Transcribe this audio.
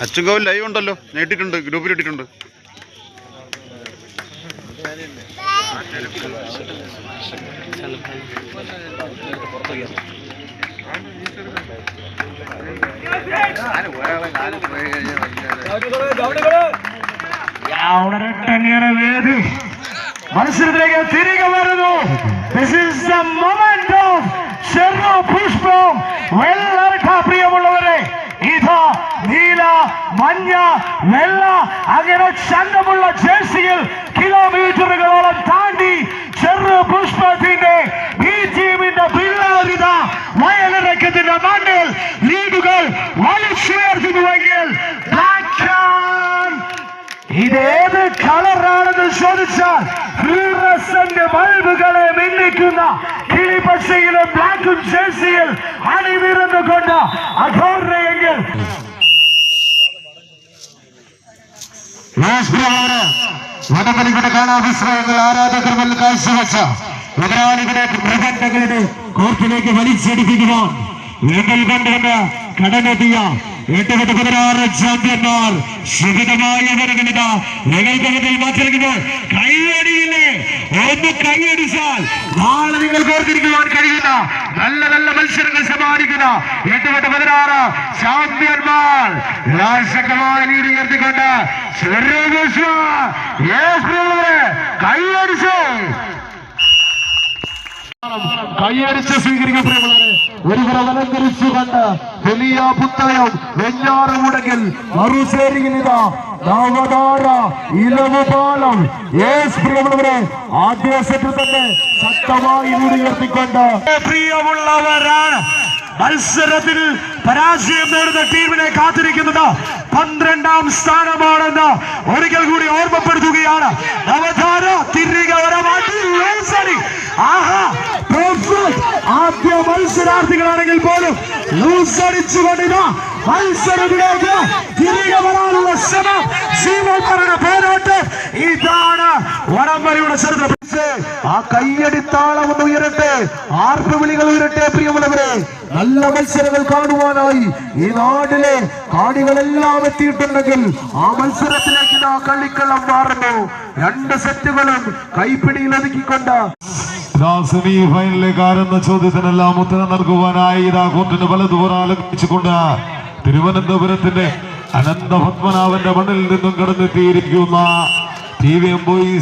അച്ചുങ്കോവിൽ live ഉണ്ടല്ലോ ഞാൻ ഇട്ടിട്ടുണ്ട് ഗ്രൂപ്പിൽ ഇട്ടിട്ടുണ്ട് ഉണരട്ടങ്ങേറെ വേദി മത്സരത്തിലേക്ക് തിരികെ വരുന്നു. This is the moment of Cheru Pushpam വെള്ളർക്ക പ്രിയമുള്ളവരെ ഇതാ നീല മഞ്ഞ വെള്ള അങ്ങനെ ചന്തമുള്ള ജേഴ്സിയിൽ കിലോമീറ്ററുകളോളം താണ്ടി ചെറു പുഷ്പത്തിന്റെ ഈ ടീമിന്റെ പിള്ളേരിത വയലിറക്കത്തിന്റെ മണ്ണിൽ ലീഡുകൾ വലിച്ചുയർത്തുന്നുവെങ്കിൽ ഇതേത് കളറാണെന്ന് ചോദിച്ചാൽ ബൾബുകളെ മിന്നിക്കുന്ന കിളിപച്ചയിലും ബ്ലാക്കും ജേഴ്സിയിൽ അണിനിരന്നുകൊണ്ട് അഘോരയെങ്കിൽ ആരാധകർ കൊണ്ടുവന്ന് കടന്നെത്തിയ എട്ടുപത് പതിനാറ് ചാമ്പ്യന്മാർ സുഖിതമായ ഞങ്ങൾക്ക് മുന്നിൽ കൈയടിയില്ലേ ഒന്ന് കൈയടിച്ചാൽ നാളെ നിങ്ങൾക്ക് ഓർത്തിരിക്കുവാൻ കഴിയുന്ന നല്ല നല്ല മത്സരങ്ങൾ സമ്മാനിക്കുന്ന എട്ടുപത് പതിനാറ് ചാമ്പ്യന്മാർ. രാശകമായ ലീഡ് ഉയർത്തിക്കൊണ്ട് കൈയടിച്ചു കൈയടിച്ച് സ്വീകരിക്കപ്പെടുന്നത് ഒരു പ്രവലങ്കരിച്ചു കണ്ട് വലിയ പുത്തയം വെഞ്ഞാറുമുടകിൽ മറുചേരിയിൽ ഇതാ നവതാര ഇലവുപാലം യേസ് പ്രിയമുള്ളവരെ ആദ്യ സെറ്റിൽ തന്നെ ശക്തമായി ഉയർത്തിക്കൊണ്ട് പ്രിയമുള്ളവരാണ് മത്സരത്തിൽ പരാജയം നേടുന്ന ടീമിനെ കാത്തിരിക്കുന്നത് പന്ത്രണ്ടാം സ്ഥാനമാണെന്ന് ഒരിക്കൽ കൂടി ഓർമ്മപ്പെടുത്തുകയാണ് നവധാര ആദ്യ മത്സരാർത്ഥികളാണെങ്കിൽ പോലും ലൂസ് അടിച്ചുകൊണ്ടിരുന്ന മത്സരത്തിലേക്ക് തിരികെ വരാനുള്ള ശ്രമം സീമോന്മാരുടെ പേരോട്ട്. ഇതാണ് വടംവലിയുടെ ചരിത്രം ആ കയ്യടിത്താളം ഒന്ന് ഉയരട്ടെ. ആർപ്പ് ഉയരട്ടെ പ്രിയമുള്ളവരെ. നല്ല മത്സരങ്ങൾ കാണുവാനായി ഈ നാട്ടിലെ കാണികളെല്ലാം എത്തിയിട്ടുണ്ടെങ്കിൽ ആ മത്സരത്തിലേക്ക് ആ കളിക്കളം മാറുന്നു. രണ്ട് സെറ്റുകളും കൈപ്പിടിയിൽ ഒതുക്കിക്കൊണ്ട് സെമി ഫൈനലിലേക്ക് ആരെന്ന ചോദ്യത്തിനെല്ലാം ഉത്തരം നൽകുവാനായി ഇതാ കോർട്ടിന് വലതുപുറ ആലോചിച്ചുകൊണ്ട് തിരുവനന്തപുരത്തിന്റെ അനന്ത പത്മനാഭന്റെ മണ്ണിൽ നിന്നും കടന്നെത്തിയിരിക്കുന്ന ടി വി എം ബോയ്സ്